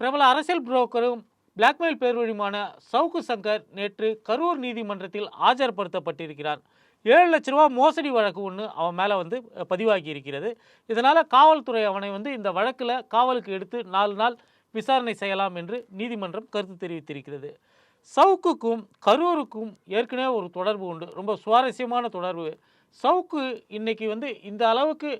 பிரபல அரசியல் புரோக்கரும் பிளாக்மெயில் பேர்வழியுமான சவுக்கு சங்கர் நேற்று கரூர் நீதிமன்றத்தில் ஆஜர்படுத்தப்பட்டிருக்கிறார். ஏழு லட்ச ரூபா மோசடி வழக்கு ஒன்று அவன் மேலே வந்து பதிவாகி இருக்கிறது இதனால் காவல்துறை அவனை வந்து இந்த வழக்கில் காவலுக்கு எடுத்து நாலு நாள் விசாரணை செய்யலாம் என்று நீதிமன்றம் கருத்து தெரிவித்திருக்கிறது. சவுக்குக்கும் கரூருக்கும் ஏற்கனவே ஒரு தொடர்பு உண்டு. ரொம்ப சுவாரஸ்யமான தொடர்பு. சவுக்கு இன்னைக்கு வந்து இந்த அளவுக்கு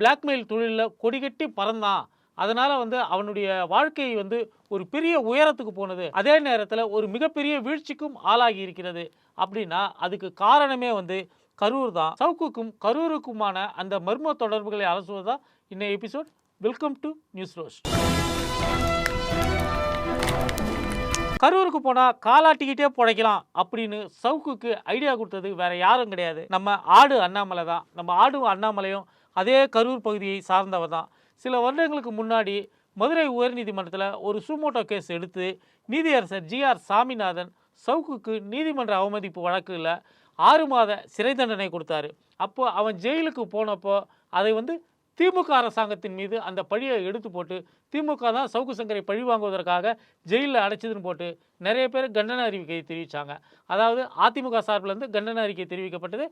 பிளாக்மெயில் தொழிலில் கொடிகட்டி பறந்தான். அதனால் வந்து அவனுடைய வாழ்க்கை வந்து ஒரு பெரிய உயரத்துக்கு போனது. அதே நேரத்தில் ஒரு மிகப்பெரிய வீழ்ச்சிக்கும் ஆளாகி இருக்கிறது. அப்படின்னா அதுக்கு காரணமே வந்து கரூர் தான். சவுக்குக்கும் கரூருக்குமான அந்த மர்ம தொடர்புகளை அலசுவது தான் இன்னைய episode welcome to news rose கரூருக்கு போனால் காலாட்டிக்கிட்டே பிழைக்கலாம் அப்படின்னு சவுக்குக்கு ஐடியா கொடுத்தது வேற யாரும் கிடையாது. நம்ம ஆடு அண்ணாமலை தான். நம்ம ஆடும் அண்ணாமலையும் அதே கரூர் பகுதியை சார்ந்தவர் தான். சில வருடங்களுக்கு முன்னாடி மதுரை உயர்நீதிமன்றத்தில் ஒரு சூமோட்டோ கேஸ் எடுத்து நீதியரசர் ஜிஆர் சாமிநாதன் சவுக்குக்கு நீதிமன்ற அவமதிப்பு வழக்கில் ஆறு மாத சிறை தண்டனை கொடுத்தாரு. அப்போ அவன் ஜெயிலுக்கு போனப்போ அதை வந்து திமுக அரசாங்கத்தின் மீது அந்த பழியை எடுத்து போட்டு திமுக தான் சவுக்கு சங்கரை பழி வாங்குவதற்காக ஜெயிலில் அடைச்சதுன்னு போட்டு நிறைய பேர் கண்டன அறிவிக்கையை தெரிவித்தாங்க அதாவது அதிமுக சார்பில் இருந்து கண்டன அறிக்கை தெரிவிக்கப்பட்டது.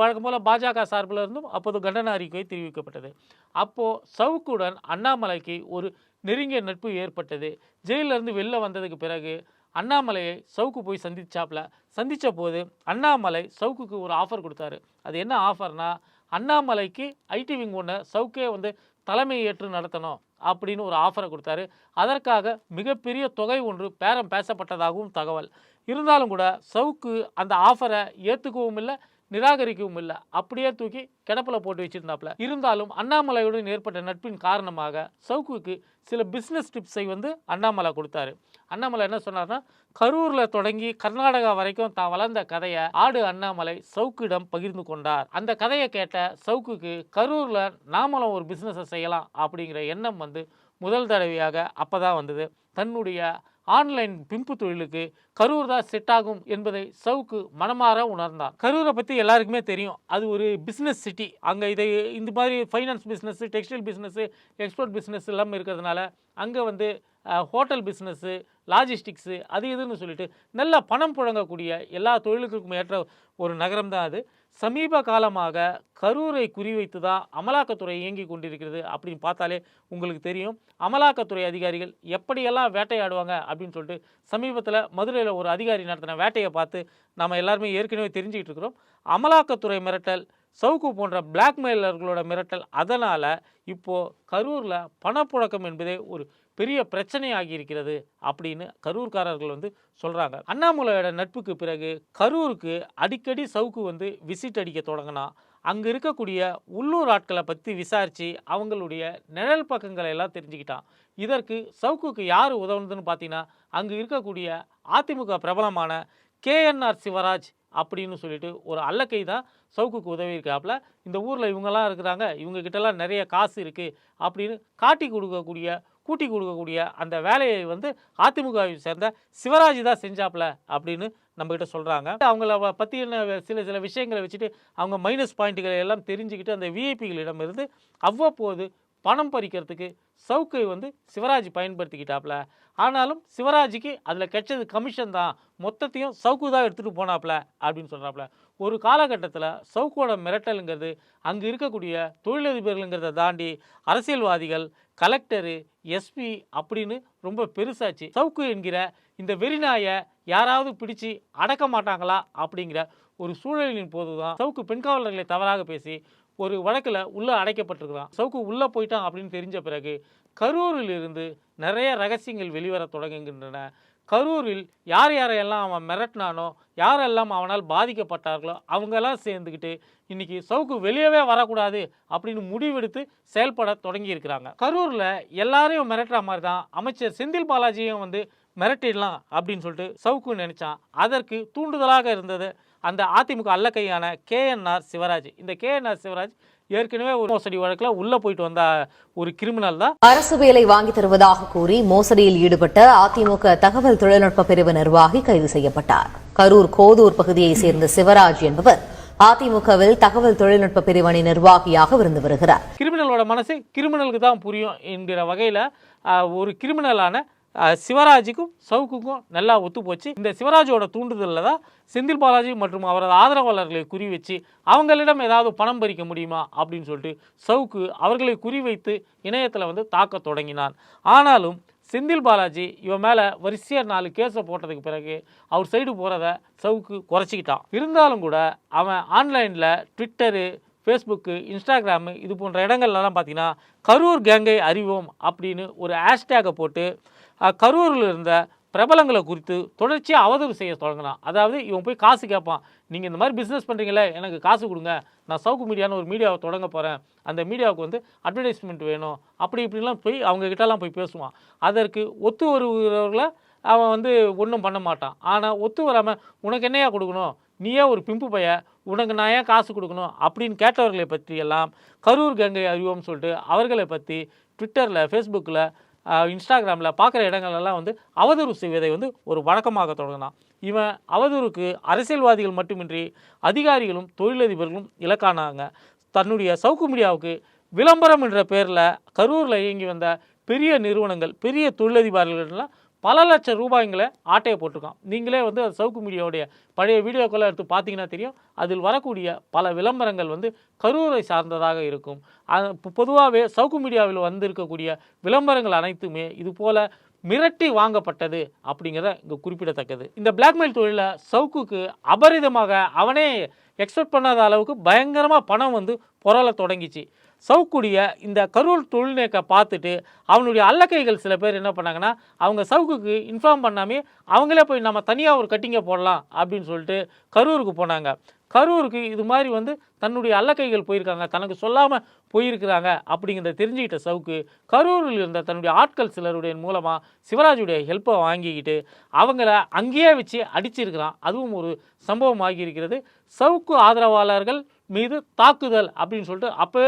வழக்கம் போல் பாஜக சார்பில் இருந்தும் அப்போது கண்டன அறிக்கை தெரிவிக்கப்பட்டது. அப்போது சவுக்குடன் அண்ணாமலைக்கு ஒரு நெருங்கிய நட்பு ஏற்பட்டது. ஜெயிலிருந்து இருந்து வெளில வந்ததுக்கு பிறகு அண்ணாமலையை சவுக்கு போய் சந்திச்சாப்ல. சந்தித்த போது அண்ணாமலை சவுக்குக்கு ஒரு ஆஃபர் கொடுத்தாரு. அது என்ன ஆஃபர்னால் அண்ணாமலைக்கு ஐடி விங் ஒன்று சவுக்கே வந்து தலைமை ஏற்று நடத்தணும் அப்படின்னு ஒரு ஆஃபரை கொடுத்தாரு. அதற்காக மிகப்பெரிய தொகை ஒன்று பேரம் பேசப்பட்டதாகவும் தகவல். இருந்தாலும் கூட சவுக்கு அந்த ஆஃபரை ஏற்றுக்கவும் இல்லை நிராகரிக்கவும் இல்லை. அப்படியே தூக்கி கிடப்பில் போட்டு வச்சுருந்தாப்புல இருந்தாலும் அண்ணாமலையுடன் ஏற்பட்ட நட்பின் காரணமாக சவுக்குக்கு சில பிஸ்னஸ் டிப்ஸை வந்து அண்ணாமலை கொடுத்தாரு. அண்ணாமலை என்ன சொன்னார்னா கரூரில் தொடங்கி கர்நாடகா வரைக்கும் தான் வளர்ந்த கதையை ஆடு அண்ணாமலை சவுக்கிடம் பகிர்ந்து கொண்டார். அந்த கதையை கேட்ட சவுக்குக்கு கரூரில் நாமளும் ஒரு பிஸ்னஸை செய்யலாம் அப்படிங்கிற எண்ணம் வந்து முதல் தடவையாக அப்போ தான் வந்தது. தன்னுடைய ஆன்லைன் பிம்பு தொழிலுக்கு கரூர் தான் செட் ஆகும் என்பதை சவுக்கு மனமாற உணர்ந்தார் கரூரை பற்றி எல்லாருக்குமே தெரியும். அது ஒரு பிஸ்னஸ் சிட்டி அங்கே இதை இந்த மாதிரி finance business textile business export business எல்லாம் இருக்கிறதுனால அங்கே வந்து ஹோட்டல் பிஸ்னஸ்ஸு லாஜிஸ்டிக்ஸு அது இதுன்னு சொல்லிட்டு நல்லா பணம் புழங்கக்கூடிய எல்லா தொழிலுக்கும் ஏற்ற ஒரு நகரம் தான் அது. சமீப காலமாக கரூரை குறிவைத்து தான் அமலாக்கத்துறை இயங்கி கொண்டிருக்கிறது அப்படின்னு பார்த்தாலே உங்களுக்கு தெரியும். அமலாக்கத்துறை அதிகாரிகள் எப்படியெல்லாம் வேட்டையாடுவாங்க அப்படின்னு சொல்லிட்டு சமீபத்தில் மதுரையில் ஒரு அதிகாரி நடத்தின வேட்டையை பார்த்து நம்ம எல்லாருமே ஏற்கனவே தெரிஞ்சுக்கிட்டு இருக்கிறோம். அமலாக்கத்துறை மிரட்டல் சவுக்கு போன்ற பிளாக்மெயிலர்களோட மிரட்டல் அதனால் இப்போது கரூரில் பணப்புழக்கம் என்பதே ஒரு பெரிய பிரச்சனையாகி இருக்கிறது அப்படின்னு கரூர்காரர்கள் வந்து சொல்கிறாங்க அண்ணாமலையோட நட்புக்கு பிறகு கரூருக்கு அடிக்கடி சவுக்கு வந்து விசிட் அடிக்க தொடங்கினா அங்கே இருக்கக்கூடிய உள்ளூர் ஆட்களை பற்றி விசாரித்து அவங்களுடைய நிழல் பக்கங்களை எல்லாம் தெரிஞ்சுக்கிட்டான். இதற்கு சவுக்குக்கு யார் உதவுனதுன்னு பார்த்தீங்கன்னா அங்கே இருக்கக்கூடிய அதிமுக பிரபலமான கேஎன்ஆர் சிவராஜ் அப்படின்னு சொல்லிட்டு ஒரு அல்லக்கை தான் சவுக்குக்கு உதவி இருக்காப்புல இந்த ஊரில் இவங்கெல்லாம் இருக்கிறாங்க இவங்க கிட்டலாம் நிறைய காசு இருக்குது அப்படின்னு காட்டி கொடுக்கக்கூடிய கூட்டி கொடுக்கக்கூடிய அந்த வேலையை வந்து அதிமுகவை சேர்ந்த சிவராஜ் தான் செஞ்சாப்ல அப்படின்னு நம்மக்கிட்ட சொல்கிறாங்க அவங்கள பற்றின சில சில விஷயங்களை வச்சுட்டு அவங்க மைனஸ் பாயிண்ட்டுகளை எல்லாம் தெரிஞ்சுக்கிட்டு அந்த விஐபிகளிடமிருந்து அவ்வப்போது பணம் பறிக்கிறதுக்கு சவுக்கை வந்து சிவராஜ் பயன்படுத்திக்கிட்டாப்புல ஆனாலும் சிவராஜுக்கு அதில் கிடைச்சது கமிஷன் தான். மொத்தத்தையும் சவுக்கு தான் எடுத்துகிட்டு போனாப்புல அப்படின்னு சொல்கிறாப்புல ஒரு காலகட்டத்தில் சவுக்கோட மிரட்டலுங்கிறது அங்கே இருக்கக்கூடிய தொழிலதிபர்களுங்கிறத தாண்டி அரசியல்வாதிகள் கலெக்டரு எஸ்பி அப்படின்னு ரொம்ப பெருசாச்சு. சவுக்கு என்கிற இந்த வெறிநாயை யாராவது பிடிச்சு அடக்க மாட்டாங்களா அப்படிங்கிற ஒரு சூழலின் போது தான் சவுக்கு பெண் காவலர்களை தவறாக பேசி ஒரு வழக்கில் உள்ளே அடைக்கப்பட்டிருக்கிறான். சவுக்கு உள்ளே போயிட்டான் அப்படின்னு தெரிஞ்ச பிறகு கரூரில் இருந்து நிறைய ரகசியங்கள் வெளிவர தொடங்குகின்றன. கரூரில் யார் யாரையெல்லாம் அவன் மிரட்டினானோ யாரெல்லாம் அவனால் பாதிக்கப்பட்டார்களோ அவங்கெல்லாம் சேர்ந்துக்கிட்டு இன்னைக்கு சவுக்கு வெளியவே வரக்கூடாது அப்படின்னு முடிவெடுத்து செயல்பட தொடங்கியிருக்கிறாங்க. கரூரில் எல்லாரையும் மிரட்டுற மாதிரி தான் அமைச்சர் செந்தில் பாலாஜியும் வந்து மிரட்டிடலாம் அப்படின்னு சொல்லிட்டு சவுக்கு நினைச்சான். அதற்கு தூண்டுதலாக இருந்தது அந்த அதிமுக அல்லக்கையான கேஎன்ஆர் சிவராஜ். இந்த கேஎன்ஆர் சிவராஜ் ஏற்கனவே ஒரு மோசடி வழக்கில் உள்ளே போயிட்டு வந்த ஒரு கிரிமினல் தான். அரசு வேலை வாங்கி தருவதாக கூறி மோசடியில் ஈடுபட்ட அதிமுக தகவல் தொழில்நுட்ப பிரிவு நிர்வாகி கைது செய்யப்பட்டார். கரூர் கோதூர் பகுதியைச் சேர்ந்த சிவராஜ் என்பவர் அதிமுகவில் தகவல் தொழில்நுட்ப பிரிவணி நிர்வாகியாக இருந்து வருகிறார் கிரிமினலோட மனசு கிரிமினலுக்கு தான் புரியும் என்கிற வகையில் ஒரு கிரிமினலான சிவராஜுக்கும் சவுக்குக்கும் நல்லா ஒத்து போச்சு. இந்த சிவராஜோட தூண்டுதலில் தான் செந்தில் பாலாஜி மற்றும் அவரது ஆதரவாளர்களை குறி வச்சு அவங்களிடம் ஏதாவது பணம் பறிக்க முடியுமா அப்படின்னு சொல்லிட்டு சவுக்கு அவர்களை குறிவைத்து இணையத்தில் வந்து தாக்க தொடங்கினான். ஆனாலும் செந்தில் பாலாஜி இவன் மேலே வரிசையாக நாலு கேஸை போட்டதுக்கு பிறகு அவர் சைடு போகிறத சவுக்கு குறைச்சிக்கிட்டான். இருந்தாலும் கூட அவன் ஆன்லைனில் ட்விட்டரு ஃபேஸ்புக்கு இன்ஸ்டாகிராமு இது போன்ற இடங்கள்லாம் பார்த்தீங்கன்னா கரூர் கேங்கை அறிவோம் அப்படின்னு ஒரு ஹேஷ்டேகை போட்டு கரூரில் இருந்த பிரபலங்களை குறித்து தொடர்ச்சியாக அவதூறு செய்ய தொடங்கினான். அதாவது இவன் போய் காசு கேட்பான். நீங்கள் இந்த மாதிரி பிஸ்னஸ் பண்ணுறீங்களே எனக்கு காசு கொடுங்க. நான் சவுக்கு மீடியான்னு ஒரு மீடியாவை தொடங்க போகிறேன் அந்த மீடியாவுக்கு வந்து அட்வர்டைஸ்மெண்ட் வேணும். அப்படி இப்படிலாம் போய் அவங்க கிட்டலாம் போய் பேசுவான். அதற்கு ஒத்து வருகிறவர்களை அவன் வந்து ஒன்றும் பண்ண மாட்டான். ஆனால் ஒத்து வராமல் உனக்கு என்னையா கொடுக்கணும்? நீயே ஒரு பிம்பு பைய. உனக்கு நான் ஏன் காசு கொடுக்கணும்? அப்படின்னு கேட்டவர்களை பற்றியெல்லாம் கரூர் கங்கை அறிவோம்னு சொல்லிட்டு அவர்களை பற்றி ட்விட்டரில் ஃபேஸ்புக்கில் இன்ஸ்டாகிராமில் பார்க்குற இடங்கள்லாம் வந்து அவதூறு செய்வதை வந்து ஒரு வழக்கமாக தொடங்கினான். இவன் அவதூறுக்கு அரசியல்வாதிகள் மட்டுமின்றி அதிகாரிகளும் தொழிலதிபர்களும் இலக்கானாங்க. தன்னுடைய சவுக்கு மீடியாவுக்கு விளம்பரம் என்ற பேரில் கரூரில் இயங்கி வந்த பெரிய நிறுவனங்கள் பெரிய தொழிலதிபர்கள்லாம் பல லட்சம் ரூபாய்ங்களை ஆட்டையை போட்டிருக்கான். நீங்களே வந்து அது சவுக்கு மீடியாவுடைய பழைய வீடியோக்களை எடுத்து பார்த்தீங்கன்னா தெரியும். அதில் வரக்கூடிய பல விளம்பரங்கள் வந்து கரூரை சார்ந்ததாக இருக்கும். பொதுவாகவே சவுக்கு மீடியாவில் வந்திருக்கக்கூடிய விளம்பரங்கள் அனைத்துமே இது போல மிரட்டி வாங்கப்பட்டது அப்படிங்கிறத இங்கே குறிப்பிடத்தக்கது. இந்த பிளாக்மெயில் தொழிலில் சவுக்குக்கு அபரிதமாக அவனே எக்ஸ்பெக்ட் பண்ணாத அளவுக்கு பயங்கரமாக பணம் வந்து புரள தொடங்கிச்சு. சவுக்குடைய இந்த கரூர் தொழில்நேக்க பார்த்துட்டு அவனுடைய அல்லக்கைகள் சில பேர் என்ன பண்ணாங்கன்னா அவங்க சவுக்குக்கு இன்ஃபார்ம் பண்ணாமே அவங்களே போய் நம்ம தனியாக ஒரு கட்டிங்கை போடலாம் அப்படின்னு சொல்லிட்டு கரூருக்கு போனாங்க. கரூருக்கு இது மாதிரி வந்து தன்னுடைய அல்லக்கைகள் போயிருக்காங்க. தனக்கு சொல்லாமல் போயிருக்கிறாங்க அப்படிங்கிறத தெரிஞ்சுக்கிட்ட சவுக்கு கரூரில் இருந்த தன்னுடைய ஆட்கள் சிலருடைய மூலமாக சிவராஜுடைய ஹெல்ப்பை வாங்கிக்கிட்டு அவங்கள அங்கேயே வச்சு அடிச்சிருக்கிறான். அதுவும் ஒரு சம்பவம் ஆகியிருக்கிறது சவுக்கு ஆதரவாளர்கள் மீது தாக்குதல் அப்படின்னு சொல்லிட்டு அப்போ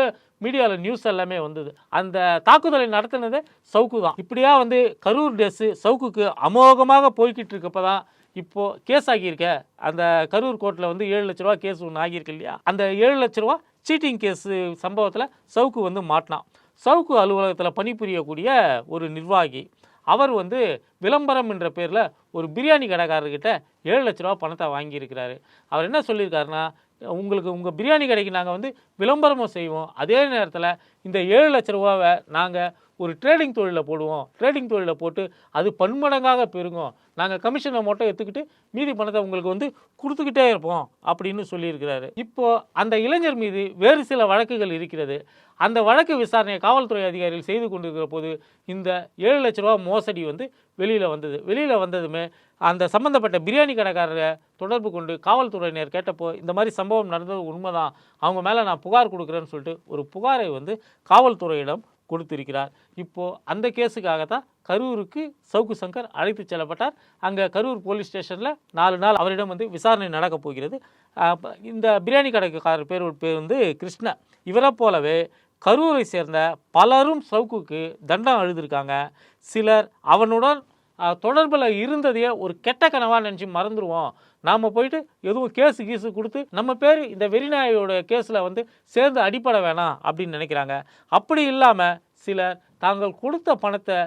மீடியாவில் நியூஸ் எல்லாமே வந்தது. அந்த தாக்குதலை நடத்தினதே சவுக்கு தான். இப்படியா வந்து கரூர் டேஸு சவுக்குக்கு அமோகமாக போய்கிட்டு இருக்கப்போ தான் இப்போது கேஸ் ஆகியிருக்க. அந்த கரூர் கோர்ட்டில் வந்து ஏழு லட்ச ரூபா கேஸ் ஒன்று ஆகியிருக்கு இல்லையா? அந்த ஏழு லட்ச ரூபா சீட்டிங் கேஸு சம்பவத்தில் சவுக்கு வந்து மாட்டினான். சவுக்கு அலுவலகத்தில் பணிபுரியக்கூடிய ஒரு நிர்வாகி அவர் வந்து விளம்பரம் என்ற பேரில் ஒரு பிரியாணி கடைக்காரர்கிட்ட ஏழு லட்ச ரூபா பணத்தை வாங்கியிருக்கிறாரு. அவர் என்ன சொல்லியிருக்காருன்னா உங்களுக்கு உங்கள் பிரியாணி கடைக்கு நாங்கள் வந்து விளம்பரமும் செய்வோம். அதே நேரத்தில் இந்த ஏழு லட்ச ரூபாவை நாங்கள் ஒரு ட்ரேடிங் தொழிலில் போடுவோம். ட்ரேடிங் தொழிலில் போட்டு அது பன்மடங்காக பெருகும் நாங்கள் கமிஷனை மட்டும் எடுத்துக்கிட்டு மீதி பணத்தை உங்களுக்கு வந்து கொடுத்துக்கிட்டே இருப்போம் அப்படின்னு சொல்லியிருக்கிறாரு. இப்போது அந்த இளைஞர் மீது வேறு சில வழக்குகள் இருக்கிறது. அந்த வழக்கு விசாரணையை காவல்துறை அதிகாரிகள் செய்து கொண்டிருக்கிற போது இந்த ஏழு லட்ச ரூபா மோசடி வந்து வெளியில் வந்தது. வெளியில் வந்ததுமே அந்த சம்மந்தப்பட்ட பிரியாணி கடைக்காரரை தொடர்பு கொண்டு காவல்துறையினர் கேட்டப்போ இந்த மாதிரி சம்பவம் நடந்தது உண்மைதான். அவங்க மேலே நான் புகார் கொடுக்குறேன்னு சொல்லிட்டு ஒரு புகாரை வந்து காவல்துறையிடம் கொடுத்திருக்கிறார். இப்போது அந்த கேஸுக்காக தான் கரூருக்கு சவுக்கு சங்கர் அழைத்து செல்லப்பட்டார். அங்கே கரூர் போலீஸ் ஸ்டேஷனில் நாலு நாள் அவரிடம் வந்து விசாரணை நடக்கப் போகிறது. இந்த பிரியாணி கடைக்காரர் பேர் பேர் வந்து கிருஷ்ண. இவரை போலவே கரூரை சேர்ந்த பலரும் சவுக்குக்கு தண்டம் எழுதியிருக்காங்க சிலர் அவனுடன் தொடர்பில் இருந்ததையே ஒரு கெட்ட கனவாக நினச்சி மறந்துடுவோம் நாம் போயிட்டு எதுவும் கேஸு கீஸு கொடுத்து நம்ம பேர் இந்த வெறிநாயோட கேஸில் வந்து சேர்ந்து அடிப்பட வேணாம் அப்படின்னு நினைக்கிறாங்க. அப்படி இல்லாமல் சிலர் தாங்கள் கொடுத்த பணத்தை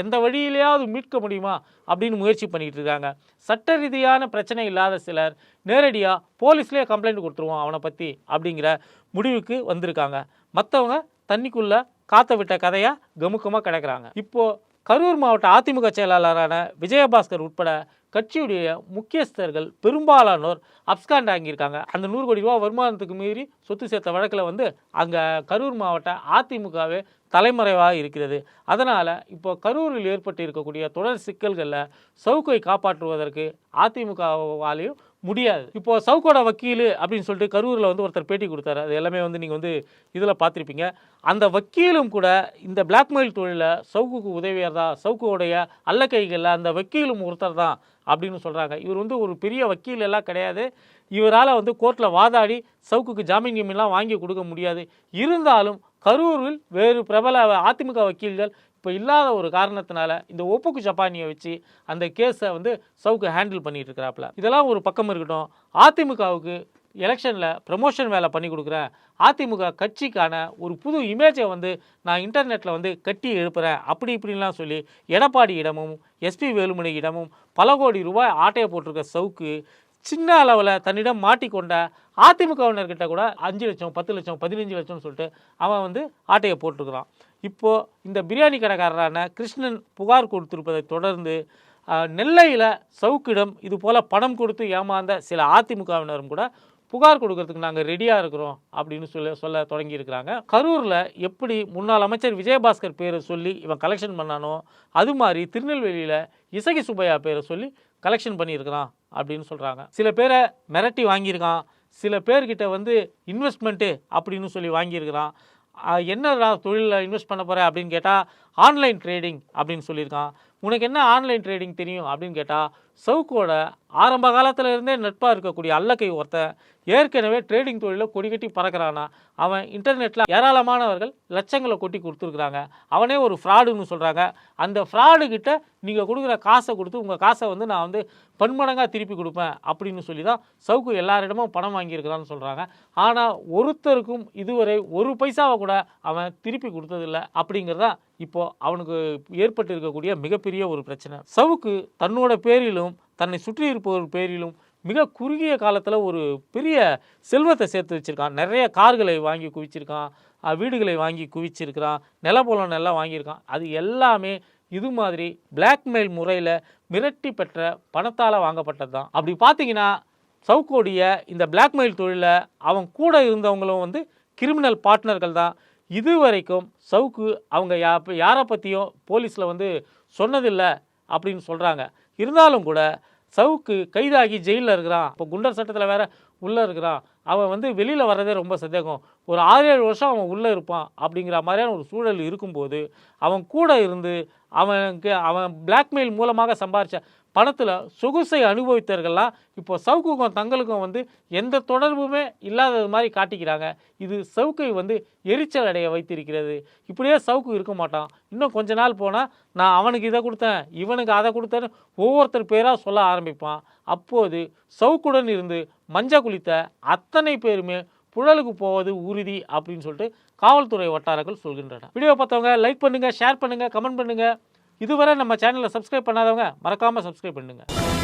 எந்த வழியிலேயாவது மீட்க முடியுமா அப்படின்னு முயற்சி பண்ணிக்கிட்டு இருக்காங்க. சட்ட ரீதியான பிரச்சனை இல்லாத சிலர் நேரடியாக போலீஸ்லேயே கம்ப்ளைண்ட் கொடுத்துருவோம் அவனை பற்றி அப்படிங்கிற முடிவுக்கு வந்திருக்காங்க. மற்றவங்க தண்ணிக்குள்ளே காத்த விட்ட கதையாக கமுக்கமாக கிடக்கிறாங்க. இப்போது கரூர் மாவட்ட அதிமுக செயலாளரான விஜயபாஸ்கர் உட்பட கட்சியுடைய முக்கியஸ்தர்கள் பெரும்பாலானோர் அப்ஸ்காண்ட் ஆகியிருக்காங்க. அந்த நூறு கோடி ரூபா வருமானத்துக்கு மீறி சொத்து சேர்த்த வழக்கில் வந்து அங்கே கரூர் மாவட்ட அதிமுகவே தலைமறைவாக இருக்கிறது. அதனால் இப்போ கரூரில் ஏற்பட்டு இருக்கக்கூடிய தொடர் சிக்கல்களில் சவுக்கை காப்பாற்றுவதற்கு அதிமுகவாலையும் முடியாது. இப்போ சவுக்கோட வக்கீல் அப்படின்னு சொல்லிட்டு கரூரில் வந்து ஒருத்தர் பேட்டி கொடுத்தாரு. அது எல்லாமே வந்து நீங்கள் வந்து இதில் பார்த்துருப்பீங்க. அந்த வக்கீலும் கூட இந்த பிளாக்மெயில் தொழிலில் சவுக்குக்கு உதவியறதா சவுக்குடைய அல்லக்கைகளில் அந்த வக்கீலும் ஒருத்தர் தான் அப்படின்னு சொல்கிறாங்க இவர் வந்து ஒரு பெரிய வக்கீல் எல்லாம் கிடையாது. இவரால் வந்து கோர்ட்டில் வாதாடி சவுக்குக்கு ஜாமீன் கீமீன்லாம் வாங்கி கொடுக்க முடியாது. இருந்தாலும் கரூரில் வேறு பிரபல அதிமுக வக்கீல்கள் இப்போ இல்லாத ஒரு காரணத்தினால இந்த ஒப்புக்கு ஜப்பானியை வச்சு அந்த கேஸை வந்து சவுக்கு ஹேண்டில் பண்ணிட்டு இருக்கிறாப்புல. இதெல்லாம் ஒரு பக்கம் இருக்கட்டும். அதிமுகவுக்கு எலெக்ஷனில் ப்ரமோஷன் வேலை பண்ணி கொடுக்குறேன் அதிமுக கட்சிக்கான ஒரு புது இமேஜை வந்து நான் இன்டர்நெட்டில் வந்து கட்டி எழுப்புகிறேன் அப்படி இப்படின்லாம் சொல்லி எடப்பாடியிடமும் எஸ்பி வேலுமணியிடமும் பல கோடி ரூபாய் ஆட்டையை போட்டிருக்க சவுக்கு சின்ன அளவில் தன்னிடம் மாட்டிக்கொண்ட அதிமுகவினர்கிட்ட கூட அஞ்சு லட்சம் பத்து லட்சம் பதினஞ்சு லட்சம்னு சொல்லிட்டு அவன் வந்து ஆட்டையை போட்டிருக்கிறான். இப்போது இந்த பிரியாணி கடைக்காரரான கிருஷ்ணன் புகார் கொடுத்திருப்பதை தொடர்ந்து நெல்லையில் சவுக்கிடம் இது போல் பணம் கொடுத்து ஏமாந்த சில அதிமுகவினரும் கூட புகார் கொடுக்கறதுக்கு நாங்கள் ரெடியாக இருக்கிறோம் அப்படின்னு சொல்ல சொல்ல தொடங்கியிருக்கிறாங்க. கரூரில் எப்படி முன்னாள் அமைச்சர் விஜயபாஸ்கர் பேரை சொல்லி இவன் கலெக்ஷன் பண்ணானோ அது மாதிரி திருநெல்வேலியில் இசகி சுப்பையா பேரை சொல்லி கலெக்ஷன் பண்ணியிருக்கிறான் அப்படின்னு சொல்கிறாங்க சில பேரை மிரட்டி வாங்கியிருக்கான் சில பேர்கிட்ட வந்து இன்வெஸ்ட்மெண்ட்டு அப்படின்னு சொல்லி வாங்கியிருக்கிறான். ஆஹ் என்னடா தொழிலில் இன்வெஸ்ட் பண்ண போகிறேன் அப்படின்னு கேட்டால் ஆன்லைன் ட்ரேடிங் அப்படின்னு சொல்லியிருக்கான். உனக்கு என்ன ஆன்லைன் ட்ரேடிங் தெரியும் அப்படின்னு கேட்டால் சவுக்கோட ஆரம்ப காலத்தில் இருந்தே நட்பாக இருக்கக்கூடிய அல்லக்கை ஒருத்தன் ஏற்கனவே ட்ரேடிங் தொழிலில் கொடி கட்டி பறக்கிறானா? அவன் இன்டர்நெட்டில் ஏராளமானவர்கள் லட்சங்களை கொட்டி கொடுத்துருக்குறாங்க. அவனே ஒரு ஃப்ராடுன்னு சொல்கிறாங்க அந்த ஃப்ராடுகிட்ட நீங்கள் கொடுக்குற காசை கொடுத்து உங்கள் காசை வந்து நான் வந்து பன்மடங்காக திருப்பி கொடுப்பேன் அப்படின்னு சொல்லி தான் சவுக்கு எல்லாரிடமும் பணம் வாங்கியிருக்கிறான்னு சொல்கிறாங்க ஆனால் ஒருத்தருக்கும் இதுவரை ஒரு பைசாவை கூட அவன் திருப்பி கொடுத்ததில்ல அப்படிங்கிறதான் இப்போது அவனுக்கு ஏற்பட்டு இருக்கக்கூடிய மிகப்பெரிய ஒரு பிரச்சனை. சவுக்கு தன்னோட பேரிலும் தன்னை சுற்றி இருப்பவர் பேரிலும் மிக குறுகிய காலத்தில் ஒரு பெரிய செல்வத்தை சேர்த்து வச்சிருக்கான். நிறைய கார்களை வாங்கி குவிச்சிருக்கான். வீடுகளை வாங்கி குவிச்சிருக்கிறான். நிலபுலம் எல்லாம் வாங்கியிருக்கான். அது எல்லாமே இது மாதிரி பிளாக்மெயில் முறையில் மிரட்டி பெற்ற பணத்தால் வாங்கப்பட்டது தான். அப்படி பார்த்தீங்கன்னா சவுக்கோடைய இந்த பிளாக்மெயில் தொழிலை அவன் கூட இருந்தவங்களும் வந்து கிரிமினல் பார்ட்னர்கள் தான். இதுவரைக்கும் சவுக்கு அவங்க யா யாரை பற்றியும் போலீஸில் வந்து சொன்னதில்லை அப்படின்னு சொல்கிறாங்க இருந்தாலும் கூட சவுக்கு கைதாகி ஜெயிலில் இருக்கிறான். இப்போ குண்டர் சட்டத்தில் வேற உள்ளே இருக்கிறான். அவன் வந்து வெளியில் வர்றதே ரொம்ப சந்தேகம். ஒரு ஆறு ஏழு வருஷம் அவன் உள்ளே இருப்பான் அப்படிங்கிற மாதிரியான ஒரு சூழல் இருக்கும்போது அவன் கூட இருந்து அவனுக்கு அவன் பிளாக்மெயில் மூலமாக சம்பாரித்த பணத்தில் சொகுசை அனுபவித்தவர்கள்லாம் இப்போ சவுக்குக்கும் தங்களுக்கும் வந்து எந்த தொடர்புமே இல்லாதது மாதிரி காட்டிக்கிறாங்க. இது சவுக்கை வந்து எரிச்சல் அடைய வைத்திருக்கிறது. இப்படியே சவுக்கு இருக்க மாட்டான். இன்னும் கொஞ்ச நாள் போனால் நான் அவனுக்கு இதை கொடுத்தேன் இவனுக்கு அதை கொடுத்தேன்னு ஒவ்வொருத்தர் பேராக சொல்ல ஆரம்பிப்பான். அப்போது சவுக்குடன் இருந்து மஞ்ச குளித்த அத்தனை பேருமே புழலுக்கு போவது உறுதி அப்படின்னு சொல்லிட்டு காவல்துறை வட்டாரங்கள் சொல்கின்றன. வீடியோ பார்த்தவங்க லைக் பண்ணுங்கள் ஷேர் பண்ணுங்கள் கமெண்ட் பண்ணுங்கள் இதுவரை நம்ம சேனலை சப்ஸ்கிரைப் பண்ணாதவங்க மறக்காமல் சப்ஸ்கிரைப் பண்ணுங்கள்